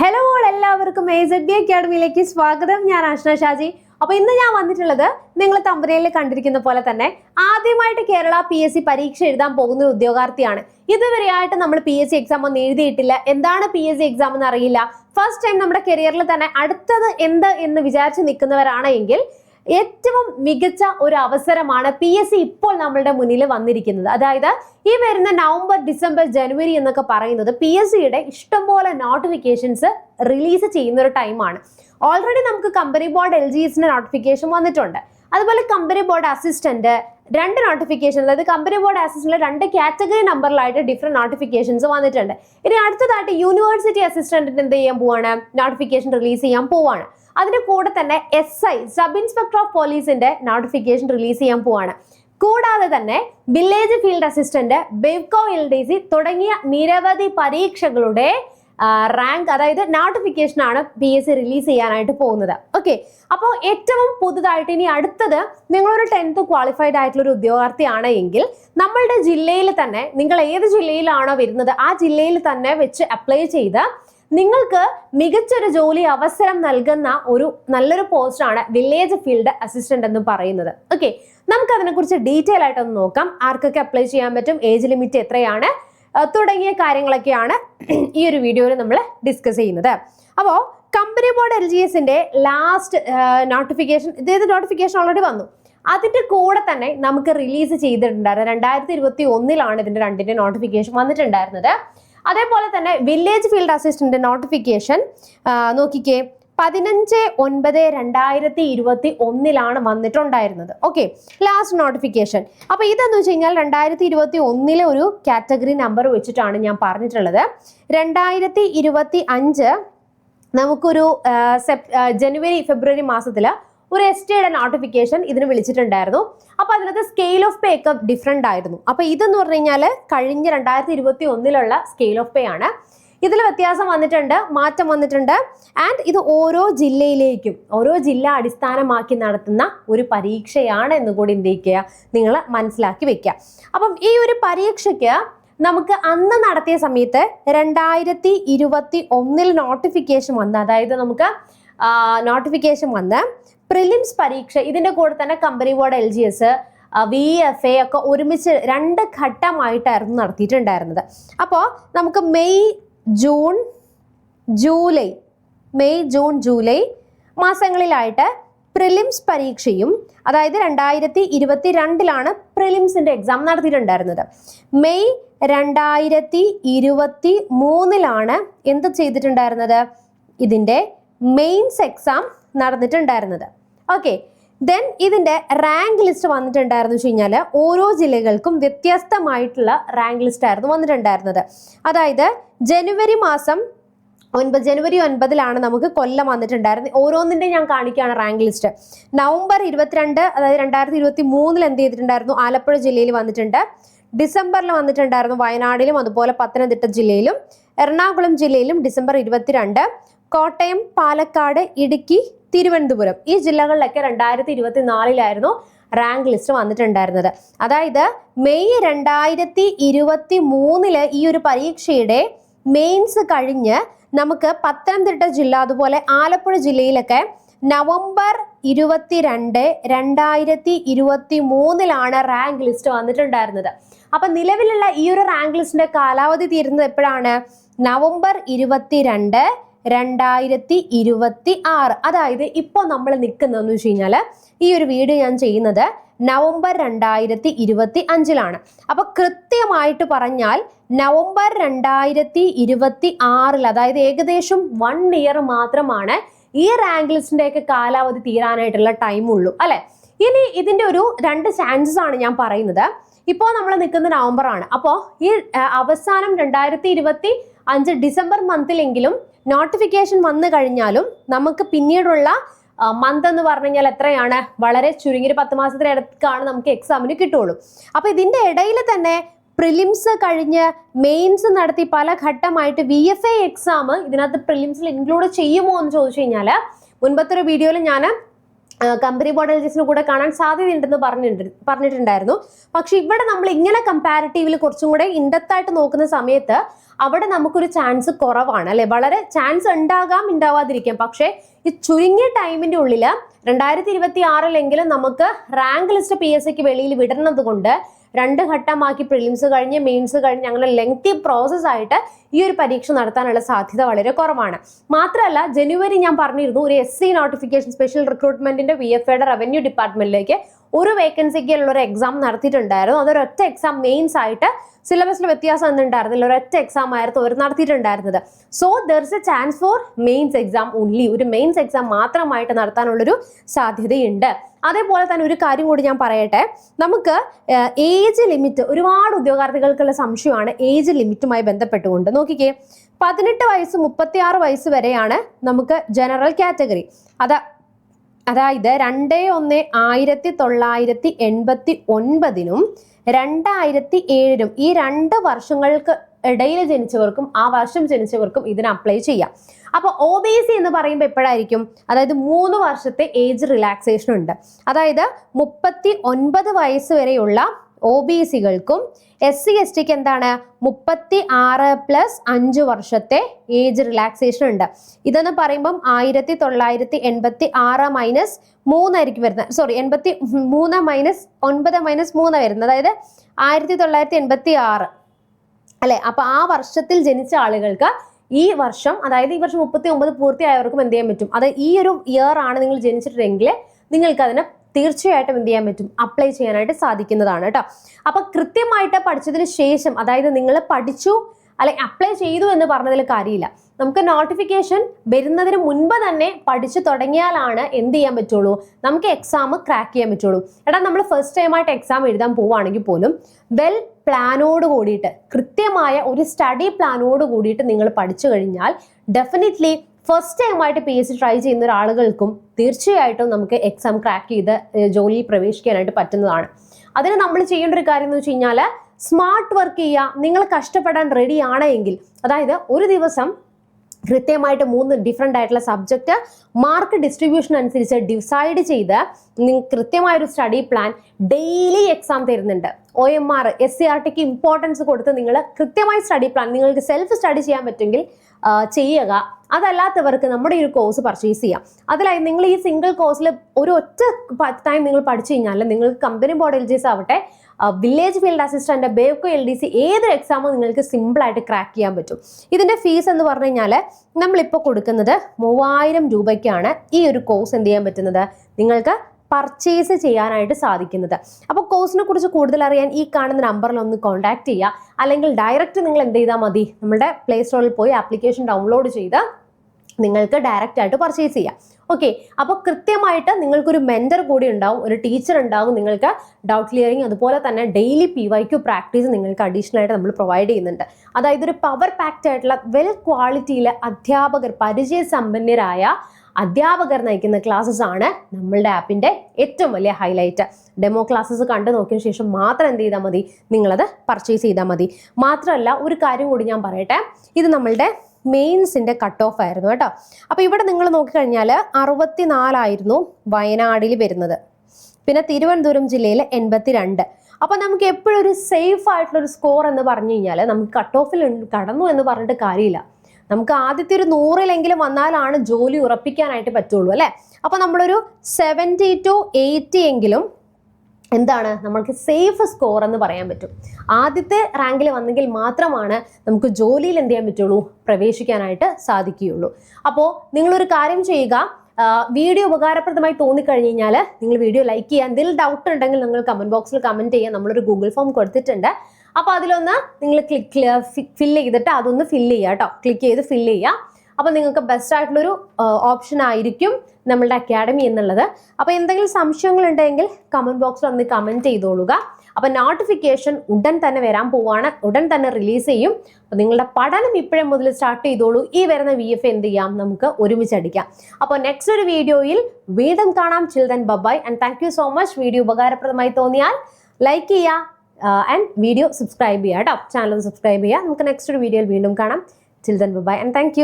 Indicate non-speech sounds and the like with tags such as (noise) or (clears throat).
Hello all എല്ലാവർക്കും A Z B അക്കാഡമിയിലേക്ക് സ്വാഗതം. ഞാൻ ആഷ്ന ഷാജി. അപ്പൊ ഇന്ന് ഞാൻ വന്നിട്ടുള്ളത് നിങ്ങൾ തമ്പനയിൽ കണ്ടിരിക്കുന്ന പോലെ തന്നെ ആദ്യമായിട്ട് കേരള പി എസ് സി പരീക്ഷ എഴുതാൻ പോകുന്ന ഉദ്യോഗാർത്ഥിയാണ്. ഇതുവരെയായിട്ട് നമ്മൾ പി എസ് സി എക്സാം ഒന്നും എഴുതിയിട്ടില്ല. എന്താണ് പി എസ് സി എക്സാം എന്ന് അറിയില്ല. ഫസ്റ്റ് ടൈം നമ്മുടെ കരിയറിൽ തന്നെ അടുത്തത് എന്ത് എന്ന് വിചാരിച്ച് നിൽക്കുന്നവരാണ് എങ്കിൽ ഏറ്റവും മികച്ച ഒരു അവസരമാണ് പി എസ് സി ഇപ്പോൾ നമ്മളുടെ മുന്നിൽ വന്നിരിക്കുന്നത്. അതായത് ഈ വരുന്ന നവംബർ ഡിസംബർ ജനുവരി എന്നൊക്കെ പറയുന്നത് പി എസ് സിയുടെ ഇഷ്ടംപോലെ നോട്ടിഫിക്കേഷൻസ് റിലീസ് ചെയ്യുന്ന ഒരു ടൈമാണ് ഓൾറെഡി നമുക്ക് കമ്പനി ബോർഡ് എൽ ജി എസിന്റെ നോട്ടിഫിക്കേഷൻ വന്നിട്ടുണ്ട്. അതുപോലെ കമ്പനി ബോർഡ് അസിസ്റ്റന്റ് രണ്ട് നോട്ടിഫിക്കേഷൻ അതായത് കമ്പനി ബോർഡ് അസിസ്റ്റന്റ് രണ്ട് കാറ്റഗറി നമ്പറിലായിട്ട് ഡിഫറെന്റ് നോട്ടിഫിക്കേഷൻസ് വന്നിട്ടുണ്ട്. ഇനി അടുത്തതായിട്ട് യൂണിവേഴ്സിറ്റി അസിസ്റ്റന്റിന് എന്ത് ചെയ്യാൻ പോവാണ്? നോട്ടിഫിക്കേഷൻ റിലീസ് ചെയ്യാൻ പോവാണ്. അതിന്റെ കൂടെ തന്നെ S I sub inspector of പോലീസിന്റെ നോട്ടിഫിക്കേഷൻ റിലീസ് ചെയ്യാൻ പോവാണ്. കൂടാതെ തന്നെ village field assistant Bevco L D C തുടങ്ങിയ നിരവധി പരീക്ഷകളുടെ റാങ്ക് അതായത് നോട്ടിഫിക്കേഷൻ ആണ് പി എസ് സി റിലീസ് ചെയ്യാനായിട്ട് പോകുന്നത്. ഓക്കെ അപ്പോൾ ഏറ്റവും പുതുതായിട്ട് ഇനി അടുത്തത് നിങ്ങളൊരു ടെൻത്ത് ക്വാളിഫൈഡ് ആയിട്ടുള്ള ഒരു ഉദ്യോഗാർത്ഥിയാണ് എങ്കിൽ നമ്മളുടെ ജില്ലയിൽ തന്നെ നിങ്ങൾ ഏത് ജില്ലയിലാണോ വരുന്നത് ആ ജില്ലയിൽ തന്നെ വെച്ച് അപ്ലൈ ചെയ്ത് നിങ്ങൾക്ക് മികച്ചൊരു ജോലി അവസരം നൽകുന്ന ഒരു നല്ലൊരു പോസ്റ്റാണ് വില്ലേജ് ഫീൽഡ് അസിസ്റ്റന്റ് എന്ന് പറയുന്നത്. ഓക്കെ നമുക്ക് അതിനെക്കുറിച്ച് ഡീറ്റെയിൽ ആയിട്ടൊന്ന് നോക്കാം. ആർക്കൊക്കെ അപ്ലൈ ചെയ്യാൻ പറ്റും? ഏജ് ലിമിറ്റ് എത്രയാണ്? തുടങ്ങിയ കാര്യങ്ങളൊക്കെയാണ് (clears throat) ഈ ഒരു വീഡിയോയിൽ നമ്മൾ ഡിസ്കസ് ചെയ്യുന്നത്. അപ്പോൾ കമ്പനി ബോർഡ് എൽ ജി എസിന്റെ ലാസ്റ്റ് നോട്ടിഫിക്കേഷൻ ഇതേത് നോട്ടിഫിക്കേഷൻ ഓൾറെഡി വന്നു? അതിന്റെ കൂടെ തന്നെ നമുക്ക് റിലീസ് ചെയ്തിട്ടുണ്ടായിരുന്നു രണ്ടായിരത്തി ഇരുപത്തി ഒന്നിലാണ് ഇതിന്റെ രണ്ടിന്റെ നോട്ടിഫിക്കേഷൻ വന്നിട്ടുണ്ടായിരുന്നത്. അതേപോലെ തന്നെ വില്ലേജ് ഫീൽഡ് അസിസ്റ്റന്റ് നോട്ടിഫിക്കേഷൻ നോക്കിക്കേ പതിനഞ്ച് ഒൻപത് രണ്ടായിരത്തി ഇരുപത്തി ഒന്നിലാണ് വന്നിട്ടുണ്ടായിരുന്നത്. ഓക്കെ ലാസ്റ്റ് നോട്ടിഫിക്കേഷൻ അപ്പൊ ഇതെന്ന് വെച്ച് കഴിഞ്ഞാൽ രണ്ടായിരത്തി ഇരുപത്തി ഒന്നിലെ ഒരു കാറ്റഗറി നമ്പർ വെച്ചിട്ടാണ് ഞാൻ പറഞ്ഞിട്ടുള്ളത്. രണ്ടായിരത്തി ഇരുപത്തി അഞ്ച് നമുക്കൊരു ജനുവരി ഫെബ്രുവരി മാസത്തിൽ ഒരു എസ് ടിയുടെ നോട്ടിഫിക്കേഷൻ ഇതിന് വിളിച്ചിട്ടുണ്ടായിരുന്നു. അപ്പൊ അതിനകത്ത് സ്കെയിൽ ഓഫ് പേ ഒക്കെ ഡിഫറെന്റ് ആയിരുന്നു. അപ്പൊ ഇതെന്ന് പറഞ്ഞു കഴിഞ്ഞാൽ കഴിഞ്ഞ രണ്ടായിരത്തി ഇരുപത്തി ഒന്നിലുള്ള സ്കെയിൽ ഓഫ് പേ ആണ്. ഇതിൽ വ്യത്യാസം വന്നിട്ടുണ്ട് മാറ്റം വന്നിട്ടുണ്ട്. ആൻഡ് ഇത് ഓരോ ജില്ലയിലേക്കും ഓരോ ജില്ല അടിസ്ഥാനമാക്കി നടത്തുന്ന ഒരു പരീക്ഷയാണ് എന്ന് കൂടി എന്ത് ചെയ്യുക? നിങ്ങൾ മനസ്സിലാക്കി വെക്കുക. അപ്പം ഈ ഒരു പരീക്ഷയ്ക്ക് നമുക്ക് അന്ന് നടത്തിയ സമയത്ത് രണ്ടായിരത്തി ഇരുപത്തി ഒന്നിൽ നോട്ടിഫിക്കേഷൻ വന്ന് അതായത് നമുക്ക് നോട്ടിഫിക്കേഷൻ വന്ന് പ്രിലിംസ് പരീക്ഷ ഇതിന്റെ കൂടെ തന്നെ company board L G S V F A ഒക്കെ ഒരുമിച്ച് രണ്ട് ഘട്ടമായിട്ടായിരുന്നു നടത്തിയിട്ടുണ്ടായിരുന്നത്. അപ്പോൾ നമുക്ക് May June July May June July മാസങ്ങളിലായിട്ട് prelims പരീക്ഷയും അതായത് രണ്ടായിരത്തി ഇരുപത്തി രണ്ടിലാണ് പ്രിലിംസിന്റെ എക്സാം നടത്തിയിട്ടുണ്ടായിരുന്നത്. മെയ് രണ്ടായിരത്തി ഇരുപത്തി മൂന്നിലാണ് എന്ത് ചെയ്തിട്ടുണ്ടായിരുന്നത്? ഇതിന്റെ മെയിൻസ് എക്സാം നടന്നിട്ടുണ്ടായിരുന്നത്. ഓക്കെ ദെൻ ഇതിന്റെ റാങ്ക് ലിസ്റ്റ് വന്നിട്ടുണ്ടായിരുന്നു വെച്ച് കഴിഞ്ഞാൽ ഓരോ ജില്ലകൾക്കും വ്യത്യസ്തമായിട്ടുള്ള റാങ്ക് ലിസ്റ്റ് ആയിരുന്നു വന്നിട്ടുണ്ടായിരുന്നത്. അതായത് ജനുവരി മാസം ഒൻപത് ജനുവരി ഒൻപതിലാണ് നമുക്ക് കൊല്ലം വന്നിട്ടുണ്ടായിരുന്നത് ഓരോന്നിന്റെ ഞാൻ കാണിക്കുകയാണ് റാങ്ക് ലിസ്റ്റ് നവംബർ ഇരുപത്തിരണ്ട് അതായത് രണ്ടായിരത്തി ഇരുപത്തി മൂന്നിൽ എന്ത് ചെയ്തിട്ടുണ്ടായിരുന്നു? ആലപ്പുഴ ജില്ലയിൽ വന്നിട്ടുണ്ട്. ഡിസംബറിൽ വന്നിട്ടുണ്ടായിരുന്നു വയനാടിലും അതുപോലെ പത്തനംതിട്ട ജില്ലയിലും എറണാകുളം ജില്ലയിലും ഡിസംബർ ഇരുപത്തിരണ്ട്. കോട്ടയം പാലക്കാട് ഇടുക്കി തിരുവനന്തപുരം ഈ ജില്ലകളിലൊക്കെ രണ്ടായിരത്തി ഇരുപത്തിനാലിലായിരുന്നു റാങ്ക് ലിസ്റ്റ് വന്നിട്ടുണ്ടായിരുന്നത്. അതായത് മെയ് രണ്ടായിരത്തി ഇരുപത്തി മൂന്നിൽ ഈ ഒരു പരീക്ഷയുടെ മെയിൻസ് കഴിഞ്ഞ് നമുക്ക് പത്തനംതിട്ട ജില്ല അതുപോലെ ആലപ്പുഴ ജില്ലയിലൊക്കെ നവംബർ ഇരുപത്തിരണ്ട് രണ്ടായിരത്തി ഇരുപത്തി മൂന്നിലാണ് റാങ്ക് ലിസ്റ്റ് വന്നിട്ടുണ്ടായിരുന്നത്. അപ്പൊ നിലവിലുള്ള ഈ ഒരു റാങ്ക് ലിസ്റ്റിന്റെ കാലാവധി തീരുന്നത് എപ്പോഴാണ്? നവംബർ ഇരുപത്തിരണ്ട് രണ്ടായിരത്തി ഇരുപത്തി ആറ് അതായത് ഇപ്പോൾ നമ്മൾ നിൽക്കുന്നതെന്ന് വെച്ച് കഴിഞ്ഞാൽ ഈ ഒരു വീഡിയോ ഞാൻ ചെയ്യുന്നത് നവംബർ രണ്ടായിരത്തി ഇരുപത്തി അഞ്ചിലാണ് അപ്പൊ കൃത്യമായിട്ട് പറഞ്ഞാൽ നവംബർ രണ്ടായിരത്തി ഇരുപത്തി ആറിൽ അതായത് ഏകദേശം വൺ ഇയർ മാത്രമാണ് ഈ റാങ്ക് കാലാവധി തീരാനായിട്ടുള്ള ടൈം ഉള്ളൂ അല്ലെ? ഇനി ഇതിന്റെ ഒരു രണ്ട് ചാൻസസ് ആണ് ഞാൻ പറയുന്നത്. ഇപ്പോൾ നമ്മൾ നിൽക്കുന്ന നവംബർ ആണ് അപ്പോൾ ഈ അവസാനം രണ്ടായിരത്തി ഇരുപത്തി അഞ്ച് ഡിസംബർ മന്തിലെങ്കിലും നോട്ടിഫിക്കേഷൻ വന്നു കഴിഞ്ഞാലും നമുക്ക് പിന്നീടുള്ള മന്ത് എന്ന് പറഞ്ഞു കഴിഞ്ഞാൽ എത്രയാണ്? വളരെ ചുരുങ്ങി ഒരു പത്ത് മാസത്തിനടുക്കാണ് നമുക്ക് എക്സാമിന് കിട്ടുള്ളൂ. അപ്പൊ ഇതിന്റെ ഇടയിൽ തന്നെ പ്രിലിംസ് കഴിഞ്ഞ് മെയിൻസ് നടത്തി പല ഘട്ടമായിട്ട് വി എഫ് എ എക്സാം ഇതിനകത്ത് പ്രിലിംസിൽ ഇൻക്ലൂഡ് ചെയ്യുമോ എന്ന് ചോദിച്ചു കഴിഞ്ഞാൽ മുൻപത്തെ ഒരു വീഡിയോയിൽ ഞാൻ കമ്പനി ബോർഡ് എൽജിസിന് കൂടെ കാണാൻ സാധ്യതയുണ്ടെന്ന് പറഞ്ഞിട്ടുണ്ട് പറഞ്ഞിട്ടുണ്ടായിരുന്നു. പക്ഷെ ഇവിടെ നമ്മൾ ഇങ്ങനെ കമ്പാരിറ്റീവിൽ കുറച്ചും കൂടെ ഇൻഡത്തായിട്ട് നോക്കുന്ന സമയത്ത് അവിടെ നമുക്കൊരു ചാൻസ് കുറവാണ് അല്ലെ? വളരെ ചാൻസ് ഉണ്ടാകാം ഉണ്ടാവാതിരിക്കാം. പക്ഷേ ഈ ചുരുങ്ങിയ ടൈമിന്റെ ഉള്ളിൽ രണ്ടായിരത്തി ഇരുപത്തി ആറിലെങ്കിലും നമുക്ക് റാങ്ക് ലിസ്റ്റ് പി എസ് സിക്ക് വെളിയിൽ വിടുന്നത് കൊണ്ട് രണ്ട് ഘട്ടമാക്കി പ്രിലിംസ് കഴിഞ്ഞ് മെയിൻസ് കഴിഞ്ഞ് അങ്ങനെ ലെങ്തി പ്രോസസ് ആയിട്ട് ഈ ഒരു പരീക്ഷ നടത്താനുള്ള സാധ്യത വളരെ കുറവാണ്. മാത്രമല്ല ജനുവരി ഞാൻ പറഞ്ഞിരുന്നു ഒരു എസ് സി നോട്ടിഫിക്കേഷൻ സ്പെഷ്യൽ റിക്രൂട്ട്മെന്റിന്റെ വി എഫ് എയുടെ റവന്യൂ ഡിപ്പാർട്ട്മെന്റിലേക്ക് ഒരു വേക്കൻസിക്ക് ഉള്ള ഒരു എക്സാം നടത്തിയിട്ടുണ്ടായിരുന്നു. അതൊരൊറ്റ എക്സാം മെയിൻസ് ആയിട്ട് സിലബസിൽ വ്യത്യാസം ഒന്നും ഒരൊറ്റ എക്സാം ആയിരുന്നു അവർ നടത്തിയിട്ടുണ്ടായിരുന്നത്. So there is a chance for mains exam only ഒരു മെയിൻസ് എക്സാം മാത്രമായിട്ട് നടത്താനുള്ളൊരു സാധ്യതയുണ്ട്. അതേപോലെ തന്നെ ഒരു കാര്യം കൂടി ഞാൻ പറയട്ടെ. നമുക്ക് ഏജ് ലിമിറ്റ് ഒരുപാട് ഉദ്യോഗാർത്ഥികൾക്കുള്ള സംശയമാണ് ഏജ് ലിമിറ്റുമായി ബന്ധപ്പെട്ടുകൊണ്ട്. നോക്കിക്കേ പതിനെട്ട് വയസ്സ് മുപ്പത്തിയാറ് വയസ്സ് വരെയാണ് നമുക്ക് ജനറൽ കാറ്റഗറി അത് അതായത് രണ്ട് ഒന്ന് ആയിരത്തി തൊള്ളായിരത്തി എൺപത്തി ഒൻപതിനും രണ്ടായിരത്തി ഏഴിനും ഈ രണ്ട് വർഷങ്ങൾക്ക് ഇടയിൽ ജനിച്ചവർക്കും ആ വർഷം ജനിച്ചവർക്കും ഇതിന് അപ്ലൈ ചെയ്യാം. അപ്പൊ ഒ ബി സി എന്ന് പറയുമ്പോൾ എപ്പോഴായിരിക്കും? അതായത് മൂന്ന് വർഷത്തെ ഏജ് റിലാക്സേഷൻ ഉണ്ട്. അതായത് മുപ്പത്തി ഒൻപത് വയസ്സ് വരെയുള്ള ഒ ബി സികൾക്കും എസ് സി എസ് ടിക്ക് എന്താണ് മുപ്പത്തി ആറ് പ്ലസ് അഞ്ച് വർഷത്തെ ഏജ് റിലാക്സേഷൻ ഉണ്ട് ഇതെന്ന് പറയുമ്പം ആയിരത്തി തൊള്ളായിരത്തി എൺപത്തി ആറ് മൈനസ് മൂന്നായിരിക്കും വരുന്നത്. സോറി എൺപത്തി മൂന്ന് മൈനസ് ഒൻപത് മൈനസ് മൂന്ന് വരുന്നത്. അതായത് ആയിരത്തി തൊള്ളായിരത്തി എൺപത്തി ആറ് അല്ലെ? അപ്പൊ ആ വർഷത്തിൽ ജനിച്ച ആളുകൾക്ക് ഈ വർഷം അതായത് ഈ വർഷം മുപ്പത്തി ഒമ്പത് പൂർത്തിയായവർക്കും എന്ത് ചെയ്യാൻ പറ്റും? അത് ഈ ഒരു ഇയർ ആണ് നിങ്ങൾ ജനിച്ചിട്ടുണ്ടെങ്കിൽ നിങ്ങൾക്ക് അതിന് തീർച്ചയായിട്ടും എന്ത് ചെയ്യാൻ പറ്റും? അപ്ലൈ ചെയ്യാനായിട്ട് സാധിക്കുന്നതാണ് കേട്ടോ അപ്പൊ കൃത്യമായിട്ട് പഠിച്ചതിന് ശേഷം അതായത് നിങ്ങൾ പഠിച്ചു അല്ലെ അപ്ലൈ ചെയ്തു എന്ന് പറഞ്ഞതിൽ കാര്യമില്ല. നമുക്ക് നോട്ടിഫിക്കേഷൻ വരുന്നതിന് മുൻപ് തന്നെ പഠിച്ചു തുടങ്ങിയാലാണ് എന്ത് ചെയ്യാൻ പറ്റുള്ളൂ? നമുക്ക് എക്സാം ക്രാക്ക് ചെയ്യാൻ പറ്റുള്ളൂ. എടാ നമ്മൾ ഫസ്റ്റ് ടൈമായിട്ട് എക്സാം എഴുതാൻ പോവുകയാണെങ്കിൽ പോലും വെൽ പ്ലാനോട് കൂടിയിട്ട് കൃത്യമായ ഒരു സ്റ്റഡി പ്ലാനോട് കൂടിയിട്ട് നിങ്ങൾ പഠിച്ചു കഴിഞ്ഞാൽ ഡെഫിനറ്റ്ലി ഫസ്റ്റ് ടൈമായിട്ട് പി എസ് സി ട്രൈ ചെയ്യുന്ന ഒരാളുകൾക്കും തീർച്ചയായിട്ടും നമുക്ക് എക്സാം ക്രാക്ക് ചെയ്ത് ജോലിയിൽ പ്രവേശിക്കാനായിട്ട് പറ്റുന്നതാണ്. അതിന് നമ്മൾ ചെയ്യേണ്ട ഒരു കാര്യം എന്ന് വെച്ച് കഴിഞ്ഞാൽ സ്മാർട്ട് വർക്ക് ചെയ്യുക നിങ്ങൾ കഷ്ടപ്പെടാൻ റെഡി ആണെങ്കിൽ അതായത് ഒരു ദിവസം കൃത്യമായിട്ട് മൂന്ന് ഡിഫറെന്റ് ആയിട്ടുള്ള സബ്ജക്റ്റ് മാർക്ക് ഡിസ്ട്രിബ്യൂഷൻ അനുസരിച്ച് ഡിസൈഡ് ചെയ്ത് നിങ്ങൾ കൃത്യമായ ഒരു സ്റ്റഡി പ്ലാൻ ഡെയിലി എക്സാം തരുന്നുണ്ട്. O M R S C R tick importance കൊടുത്ത് നിങ്ങൾ കൃത്യമായി സ്റ്റഡി പ്ലാൻ നിങ്ങൾക്ക് സെൽഫ് സ്റ്റഡി ചെയ്യാൻ പറ്റുമെങ്കിൽ ചെയ്യുക. അതല്ലാത്തവർക്ക് നമ്മുടെ ഈ ഒരു കോഴ്സ് പർച്ചേസ് ചെയ്യാം. അതിലായി നിങ്ങൾ ഈ സിംഗിൾ കോഴ്സിൽ ഒരു ഒറ്റ ടൈം നിങ്ങൾ പഠിച്ചു കഴിഞ്ഞാൽ നിങ്ങൾക്ക് company board L G S ആവട്ടെ village field assistant Bevco L D C ഏതൊരു എക്സാമും നിങ്ങൾക്ക് സിമ്പിളായിട്ട് ക്രാക്ക് ചെയ്യാൻ പറ്റും. ഇതിന്റെ ഫീസ് എന്ന് പറഞ്ഞു കഴിഞ്ഞാൽ നമ്മളിപ്പോൾ കൊടുക്കുന്നത് മൂവായിരം രൂപയ്ക്കാണ് ഈ ഒരു കോഴ്സ് എന്ത് ചെയ്യാൻ പറ്റുന്നത്? നിങ്ങൾക്ക് പർച്ചേസ് ചെയ്യാനായിട്ട് സാധിക്കുന്നത്. അപ്പോൾ കോഴ്സിനെ കുറിച്ച് കൂടുതൽ അറിയാൻ ഈ കാണുന്ന നമ്പറിൽ ഒന്ന് കോൺടാക്ട് ചെയ്യുക. അല്ലെങ്കിൽ ഡയറക്റ്റ് നിങ്ങൾ എന്ത് ചെയ്താൽ മതി? നമ്മുടെ പ്ലേ സ്റ്റോറിൽ പോയി ആപ്ലിക്കേഷൻ ഡൗൺലോഡ് ചെയ്ത് നിങ്ങൾക്ക് ഡയറക്റ്റ് ആയിട്ട് പർച്ചേസ് ചെയ്യാം. ഓക്കെ അപ്പോൾ കൃത്യമായിട്ട് നിങ്ങൾക്കൊരു മെന്റർ കൂടി ഉണ്ടാവും ഒരു ടീച്ചർ ഉണ്ടാവും നിങ്ങൾക്ക് ഡൗട്ട് ക്ലിയറിങ് അതുപോലെ തന്നെ daily P Y Q practice നിങ്ങൾക്ക് അഡീഷണൽ ആയിട്ട് നമ്മൾ പ്രൊവൈഡ് ചെയ്യുന്നുണ്ട്. അതായത് ഒരു പവർ പാക്ഡ് ആയിട്ടുള്ള വെൽ ക്വാളിറ്റിയിലെ അധ്യാപകർ പരിചയസമ്പന്നരായ അധ്യാപകർ നയിക്കുന്ന ക്ലാസ്സസ് ആണ് നമ്മളുടെ ആപ്പിന്റെ ഏറ്റവും വലിയ ഹൈലൈറ്റ് ഡെമോ ക്ലാസ്സസ് കണ്ടു നോക്കിയ ശേഷം മാത്രം എന്ത് ചെയ്താൽ മതി? നിങ്ങളത് പർച്ചേസ് ചെയ്താൽ മതി. മാത്രമല്ല ഒരു കാര്യം കൂടി ഞാൻ പറയട്ടെ. ഇത് നമ്മളുടെ മെയിൻസിന്റെ കട്ട് ഓഫ് ആയിരുന്നു കേട്ടോ. അപ്പോൾ ഇവിടെ നിങ്ങൾ നോക്കിക്കഴിഞ്ഞാൽ അറുപത്തിനാലായിരുന്നു വയനാടിൽ വരുന്നത്. പിന്നെ തിരുവനന്തപുരം ജില്ലയിൽ എൺപത്തിരണ്ട്. അപ്പോൾ നമുക്ക് എപ്പോഴും ഒരു സേഫ് ആയിട്ടുള്ള ഒരു സ്കോർ എന്ന് പറഞ്ഞു കഴിഞ്ഞാൽ നമുക്ക് കട്ട് ഓഫിൽ കടന്നു എന്ന് പറഞ്ഞിട്ട് കാര്യമില്ല. നമുക്ക് ആദ്യത്തെ ഒരു നൂറിലെങ്കിലും വന്നാലാണ് ജോലി ഉറപ്പിക്കാനായിട്ട് പറ്റുള്ളൂ അല്ലേ? അപ്പോൾ നമ്മളൊരു സെവന്റി ടു എയ്റ്റി എങ്കിലും എന്താണ് നമ്മൾക്ക് സേഫ് സ്കോർ എന്ന് പറയാൻ പറ്റും. ആദ്യത്തെ റാങ്കിൽ വന്നെങ്കിൽ മാത്രമാണ് നമുക്ക് ജോലിയിൽ എന്ത് ചെയ്യാൻ പറ്റുള്ളൂ? പ്രവേശിക്കാനായിട്ട് സാധിക്കുകയുള്ളൂ. അപ്പോൾ നിങ്ങളൊരു കാര്യം ചെയ്യുക വീഡിയോ ഉപകാരപ്രദമായി തോന്നിക്കഴിഞ്ഞ് കഴിഞ്ഞാൽ നിങ്ങൾ വീഡിയോ ലൈക്ക് ചെയ്യുക എന്തെങ്കിലും ഡൗട്ട് ഉണ്ടെങ്കിൽ നിങ്ങൾ കമന്റ് ബോക്സിൽ കമന്റ് ചെയ്യുക നമ്മളൊരു ഗൂഗിൾ ഫോം കൊടുത്തിട്ടുണ്ട്. അപ്പോൾ അതിലൊന്ന് നിങ്ങൾ ക്ലിക്ക് ഫില്ല് ചെയ്തിട്ട് അതൊന്ന് ഫില്ല് ചെയ്യുക കേട്ടോ. ക്ലിക്ക് ചെയ്ത് ഫില്ല് ചെയ്യുക. അപ്പോൾ നിങ്ങൾക്ക് ബെസ്റ്റ് ആയിട്ടുള്ളൊരു ഓപ്ഷൻ ആയിരിക്കും നമ്മളുടെ അക്കാഡമി എന്നുള്ളത്. അപ്പോൾ എന്തെങ്കിലും സംശയങ്ങൾ ഉണ്ടെങ്കിൽ കമന്റ് ബോക്സിൽ ഒന്ന് കമന്റ് ചെയ്തോളുക. അപ്പോൾ നോട്ടിഫിക്കേഷൻ ഉടൻ തന്നെ വരാൻ പോവാണ്. ഉടൻ തന്നെ റിലീസ് ചെയ്യും. അപ്പോൾ നിങ്ങളുടെ പഠനം ഇപ്പോഴും മുതൽ സ്റ്റാർട്ട് ചെയ്തോളൂ. ഈ വരുന്ന വി എഫ് എന്ത് ചെയ്യാം? നമുക്ക് ഒരുമിച്ച് അടിക്കാം. അപ്പോൾ നെക്സ്റ്റ് ഒരു വീഡിയോയിൽ വീണ്ടും കാണാം. Children bye bye and thank so much video ഉപകാരപ്രദമായി തോന്നിയാൽ ലൈക്ക് ചെയ്യുക. ആൻഡ് വീഡിയോ സബ്സ്ക്രൈബ് ചെയ്യുക കേട്ടോ. ചാനൽ സബ്സ്ക്രൈബ് ചെയ്യുക നമുക്ക് നെക്സ്റ്റ് ഒരു വീഡിയോയിൽ വീണ്ടും കാണാം. Children bye and thank